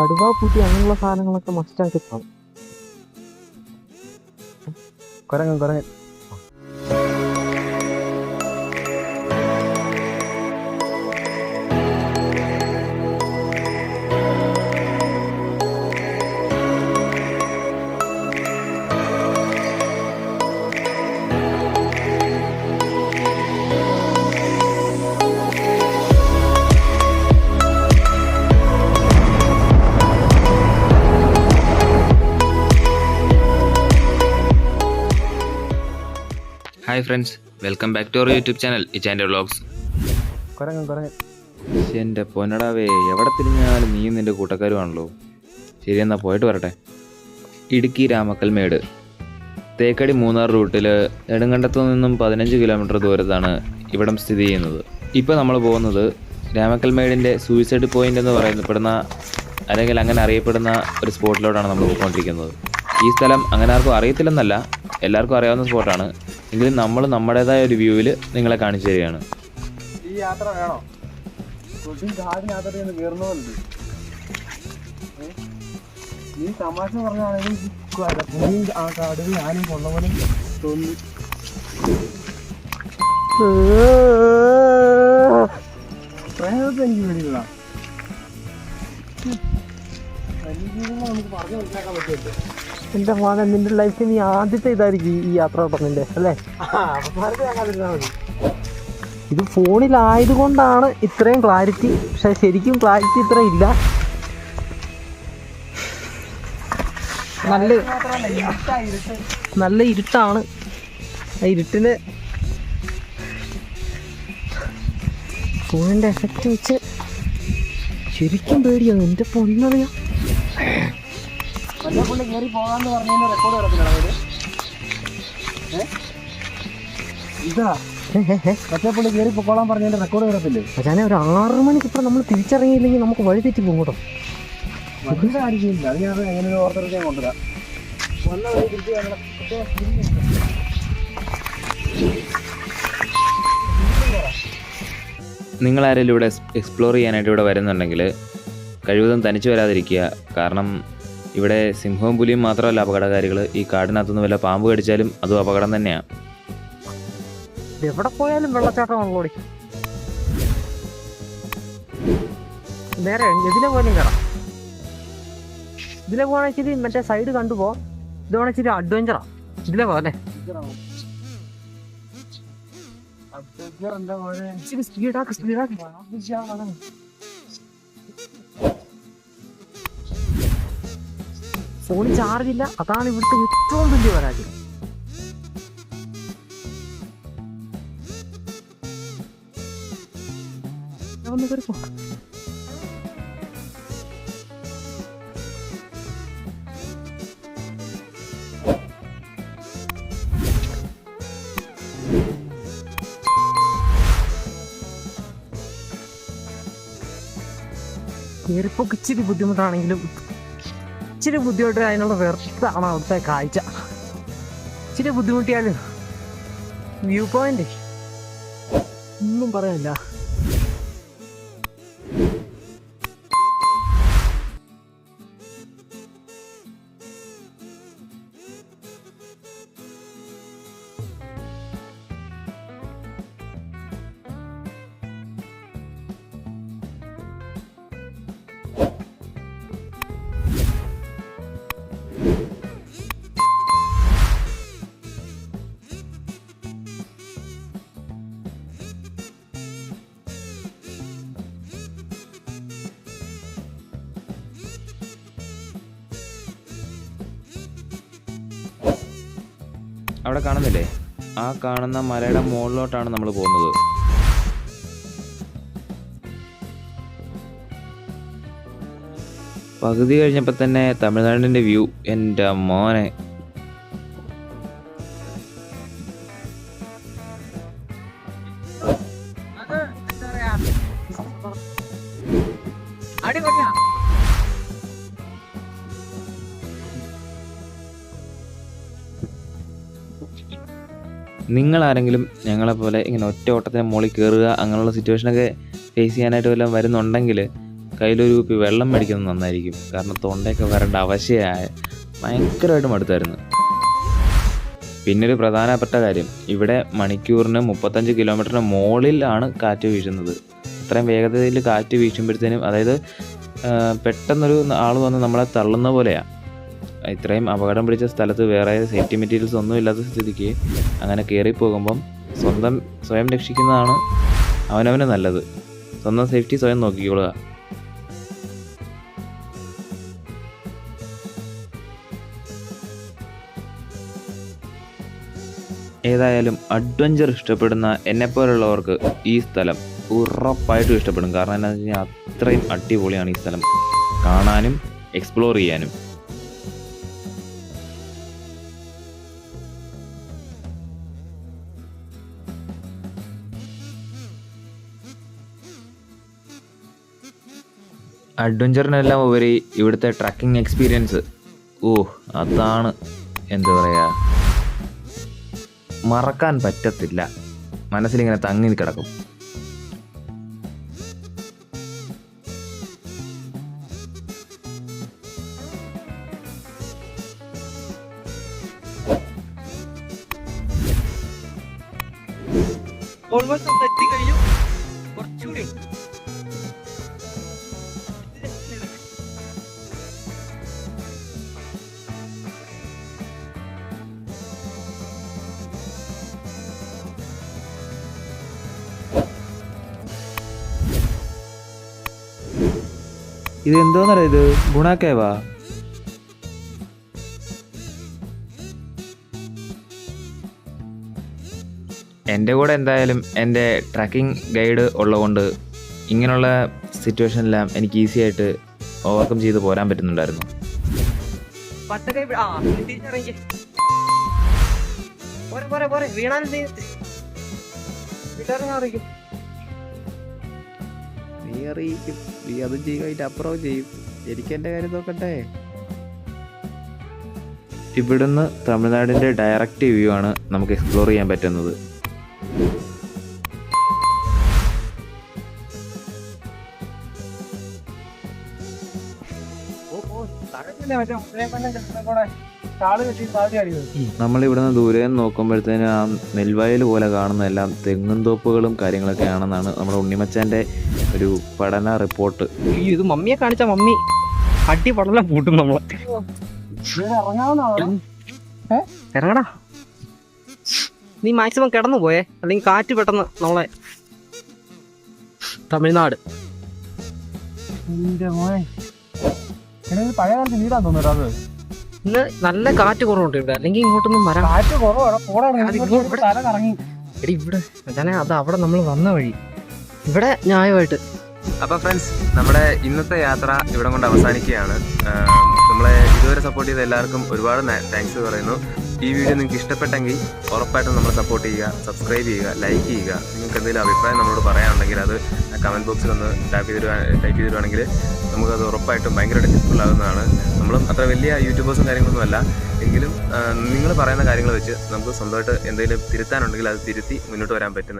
കടുവ പുതി അങ്ങനെയുള്ള സാധനങ്ങളൊക്കെ മസ്റ്റായിട്ട് കാണും. കുരങ്ങൻ കുരങ്ങൻ hi friends welcome back to our YouTube channel ഇച്ചാന്റെ vlogs. കുരങ്ങൻ കുരങ്ങൻ എന്റെ പൊന്നടാവേ എവിടെ തിരിഞ്ഞാലും നീയും നിന്റെ കൂട്ടക്കാരുമാണല്ലോ. ശരി എന്നാൽ പോയിട്ട് വരട്ടെ. ഇടുക്കി രാമക്കൽമേട് തേക്കടി മൂന്നാർ റൂട്ടിൽ നെടുങ്കണ്ടത്തു നിന്നും പതിനഞ്ച് കിലോമീറ്റർ ദൂരത്താണ് ഇവിടം സ്ഥിതി ചെയ്യുന്നത്. ഇപ്പോൾ നമ്മൾ പോകുന്നത് രാമക്കൽമേടിന്റെ സൂയിസൈഡ് പോയിന്റ് എന്ന് പറയപ്പെടുന്ന അല്ലെങ്കിൽ അങ്ങനെ അറിയപ്പെടുന്ന ഒരു സ്പോട്ടിലോട്ടാണ് നമ്മൾ പോയിക്കൊണ്ടിരിക്കുന്നത്. ഈ സ്ഥലം അങ്ങനെ ആർക്കും അറിയത്തില്ലെന്നല്ല എല്ലാവർക്കും അറിയാവുന്ന സ്പോട്ടാണ് എങ്കിലും നമ്മൾ നമ്മുടേതായ ഒരു വ്യൂവിൽ നിങ്ങളെ കാണിച്ചു തരികയാണ്. ഈ യാത്ര വേണോ? തമാശ പറഞ്ഞാണെങ്കിൽ ആ എനിക്ക് നമുക്ക് പറഞ്ഞു മനസ്സിലാക്കാൻ പറ്റുമല്ലോ എന്റെ മോനെ നിന്റെ ലൈഫിൽ നീ ആദ്യത്തെ ഇതായിരിക്കും ഈ യാത്ര തുടങ്ങിന്റെ അല്ലേ? ഇത് ഫോണിലായത് കൊണ്ടാണ് ഇത് ഫോണിലായതുകൊണ്ടാണ് ഇത്രയും ക്ലാരിറ്റി പക്ഷെ ശരിക്കും ക്ലാരിറ്റി ഇത്ര ഇല്ല. നല്ല നല്ല ഇരുട്ടാണ്. ആ ഇരുട്ടിന് ഫോണിന്റെ എഫക്റ്റ് വെച്ച് ശരിക്കും പേടിയാണ്. എന്റെ പൊന്നറിയാ. കൊല്ലപ്പള്ളി കയറി പോകാന്ന് പറഞ്ഞു റെക്കോർഡ് കിടക്കില്ല അവർ? ഇതാ. കൊല്ലപ്പള്ളി കയറി പൊക്കോളാൻ പറഞ്ഞതിന്റെ റെക്കോർഡ് കിടപ്പില്ലേ ഞാൻ ഒരു ആറ് മണിക്ക് ഇപ്പം നമ്മൾ തിരിച്ചറിയില്ലെങ്കിൽ നമുക്ക് വഴി തെറ്റി പോകും കേട്ടോ കാര്യമില്ല അത് ഞാൻ എങ്ങനെ ഓർത്തെടുത്ത് ഞാൻ കൊണ്ടുവരാം. വന്ന വഴി തിരിച്ച് ഞങ്ങളെ ആരെങ്കിലും ഇവിടെ എക്സ്പ്ലോർ ചെയ്യാനായിട്ട് ഇവിടെ വരുന്നുണ്ടെങ്കിൽ കഴിവതും തനിച്ച് വരാതിരിക്കുക. കാരണം ഇവിടെ സിംഹവും പുലിയും മാത്രമല്ല അപകടകാരികൾ. ഈ കാടിനകത്തുനിന്ന് വല്ല പാമ്പ് കടിച്ചാലും അതും അപകടം തന്നെയാണ് എവിടെ പോയാലും വെള്ളച്ചാട്ടമാണല്ലോ നേരെ ഇതിലെ പോലും കയറാം ഇതിലെ പോകണെച്ചിരി മറ്റേ സൈഡ് കണ്ടുപോ ഇതോടെ ഇച്ചിരി അഡ്വഞ്ചറാ ഇതിലെ പോലെ സ്പീഡാക്ക് സ്പീഡാക്ക് ഫോണിൽ ചാർജ് ഇല്ല അതാണ് ഇവിടുത്തെ ഏറ്റവും വലിയ പരാജയം ഒന്ന് കയറി പോ. കയറിപ്പോക്ക് ബുദ്ധിമുട്ടാണെങ്കിലും ഇച്ചിരി ബുദ്ധിമുട്ട് അതിനുള്ള വെറുത്താണ് അവിടുത്തെ കാഴ്ച. ഇച്ചിരി ബുദ്ധിമുട്ടിയാലും വ്യൂ പോയിന്റ്. ഒന്നും പറയാനില്ല. അവിടെ കാണുന്നില്ലേ? ആ കാണുന്ന മലയുടെ മുകളിലോട്ടാണ് നമ്മൾ പോകുന്നത്. പകുതി കഴിഞ്ഞപ്പോൾ തന്നെ തമിഴ്നാടിന്റെ വ്യൂ. എന്റെ മോനെ. നിങ്ങൾ ആരെങ്കിലും ഞങ്ങളെപ്പോലെ ഇങ്ങനെ ഒറ്റ ഓട്ടത്തിന് മുകളിൽ കയറുക അങ്ങനെയുള്ള സിറ്റുവേഷനൊക്കെ ഫേസ് ചെയ്യാനായിട്ട് വല്ലതും വരുന്നുണ്ടെങ്കിൽ കയ്യിലൊരു കുപ്പി വെള്ളം മേടിക്കുന്നത് നന്നായിരിക്കും. കാരണം തൊണ്ടയൊക്കെ വരേണ്ട അവശയായ ഭയങ്കരമായിട്ട് മടുത്തായിരുന്നു. പിന്നെ ഒരു പ്രധാനപ്പെട്ട കാര്യം ഇവിടെ മണിക്കൂറിന് മുപ്പത്തഞ്ച് കിലോമീറ്ററിന് മുകളിലാണ് കാറ്റ് വീശുന്നത്. അത്രയും വേഗതയിൽ കാറ്റ് വീശുമ്പോഴത്തേനും അതായത് പെട്ടെന്നൊരു ആൾ വന്ന് നമ്മളെ തള്ളുന്ന പോലെയാണ് ഇത്രയും അപകടം പിടിച്ച സ്ഥലത്ത് വേറെ സേഫ്റ്റി മെറ്റീരിയൽസ് ഒന്നും ഇല്ലാത്ത സ്ഥിതിക്ക് അങ്ങനെ കയറി പോകുമ്പം സ്വന്തം സ്വയം രക്ഷിക്കുന്നതാണ് അവനവന് നല്ലത്. സ്വന്തം സേഫ്റ്റി സ്വയം നോക്കിക്കൊള്ളുക. ഏതായാലും അഡ്വഞ്ചർ ഇഷ്ടപ്പെടുന്ന എന്നെപ്പോലുള്ളവർക്ക് ഈ സ്ഥലം ഉറപ്പായിട്ടും ഇഷ്ടപ്പെടും. കാരണം എന്താണെന്ന് വെച്ച് കഴിഞ്ഞാൽ അത്രയും അടിപൊളിയാണ് ഈ സ്ഥലം. കാണാനും എക്സ്പ്ലോർ ചെയ്യാനും. അഡ്വഞ്ചറിനെല്ലാം ഉപരി ഇവിടുത്തെ ട്രക്കിംഗ് എക്സ്പീരിയൻസ് ഓ അതാണ് എന്താ പറയുക മറക്കാൻ പറ്റത്തില്ല. മനസ്സിലിങ്ങനെ തങ്ങി കിടക്കും. ഓൾമോസ്റ്റ് എത്തി കഴിഞ്ഞു. ഇത് എന്തോന്നറിയ ഇത്? ഗുണാക്കേവാ. എന്റെ കൂടെ എന്തായാലും എന്റെ ട്രക്കിംഗ് ഗൈഡ് ഉള്ളതുകൊണ്ട് ഇങ്ങനെയുള്ള സിറ്റുവേഷനെല്ലാം എനിക്ക് ഈസി ആയിട്ട് ഓവർകം ചെയ്ത് പോരാൻ പറ്റുന്നുണ്ടായിരുന്നു. പച്ചക്കൈ നീ അറിയിക്കും നീ അതും ചെയ്യും അതിന്റെ അപ്പുറവും ചെയ്യും. എനിക്ക് എന്റെ കാര്യം നോക്കട്ടെ? ഇവിടുന്ന് തമിഴ്നാടിന്റെ ഡയറക്റ്റ് വ്യൂ ആണ് നമുക്ക് എക്സ്പ്ലോർ ചെയ്യാൻ പറ്റുന്നത്. നമ്മൾ ഇവിടുന്ന് ദൂരെ നോക്കുമ്പോഴത്തേനും ആ നെൽവയൽ പോലെ കാണുന്ന എല്ലാം തെങ്ങും തോപ്പുകളും കാര്യങ്ങളൊക്കെ ആണെന്നാണ് നമ്മുടെ ഉണ്ണിമച്ചാന്റെ ഒരു പഠന റിപ്പോർട്ട്. ഇത് മമ്മിയെ കാണിച്ച മമ്മി. അടി പടലം പൂട്ടും നമ്മളെ. ഇറങ്ങടാ. നീ മാക്സിമം കിടന്നു പോയേ. അല്ലെങ്കിൽ കാറ്റ് പെട്ടെന്ന് നമ്മളെ തമിഴ്നാട്. എന്റെ മോനെ. എടാ, പഴയ കാലത്ത് വീടാന്ന് തോന്നുന്നു അത്. ഇന്ന് നല്ല കാറ്റ് കുറവുണ്ട് ഇവിടെ. അല്ലെങ്കിൽ ഇങ്ങോട്ടൊന്നും വരാം. കാറ്റ് കുറവാണ് ഇവിടെ- തല കറങ്ങി എടി ഇവിടെ. ഞാനേ അത് അവിടെ നമ്മൾ വന്ന വഴി. ഇവിടെ ന്യായമായിട്ട്. അപ്പൊ ഫ്രണ്ട്സ് നമ്മുടെ ഇന്നത്തെ യാത്ര ഇവിടെ കൊണ്ട് അവസാനിക്കുകയാണ്. നമ്മളെ ഇതുവരെ സപ്പോർട്ട് ചെയ്ത എല്ലാവർക്കും ഒരുപാട് താങ്ക്സ് പറയുന്നു. ഈ വീഡിയോ നിങ്ങൾക്ക് ഇഷ്ടപ്പെട്ടെങ്കിൽ ഉറപ്പായിട്ടും നമ്മളെ സപ്പോർട്ട് ചെയ്യുക സബ്സ്ക്രൈബ് ചെയ്യുക ലൈക്ക് ചെയ്യുക. നിങ്ങൾക്ക് എന്തെങ്കിലും അഭിപ്രായം നമ്മളോട് പറയാനുണ്ടെങ്കിൽ അത് കമന്റ് ബോക്സിൽ ഒന്ന് ടൈപ്പ് ചെയ്ത് ടൈപ്പ് ചെയ്തിരുവാണെങ്കിൽ നമുക്കത് ഉറപ്പായിട്ടും ഭയങ്കരമായിട്ട് ഹെൽപ്ഫുൾ ആകുന്നതാണ്. നമ്മളും അത്ര വലിയ യൂട്യൂബേഴ്സും കാര്യങ്ങളൊന്നും അല്ല. എങ്കിലും നിങ്ങൾ പറയുന്ന കാര്യങ്ങൾ വെച്ച് നമുക്ക് സ്വന്തമായിട്ട് എന്തെങ്കിലും തിരുത്താനുണ്ടെങ്കിൽ അത് തിരുത്തി മുന്നോട്ട് വരാൻ പറ്റുന്ന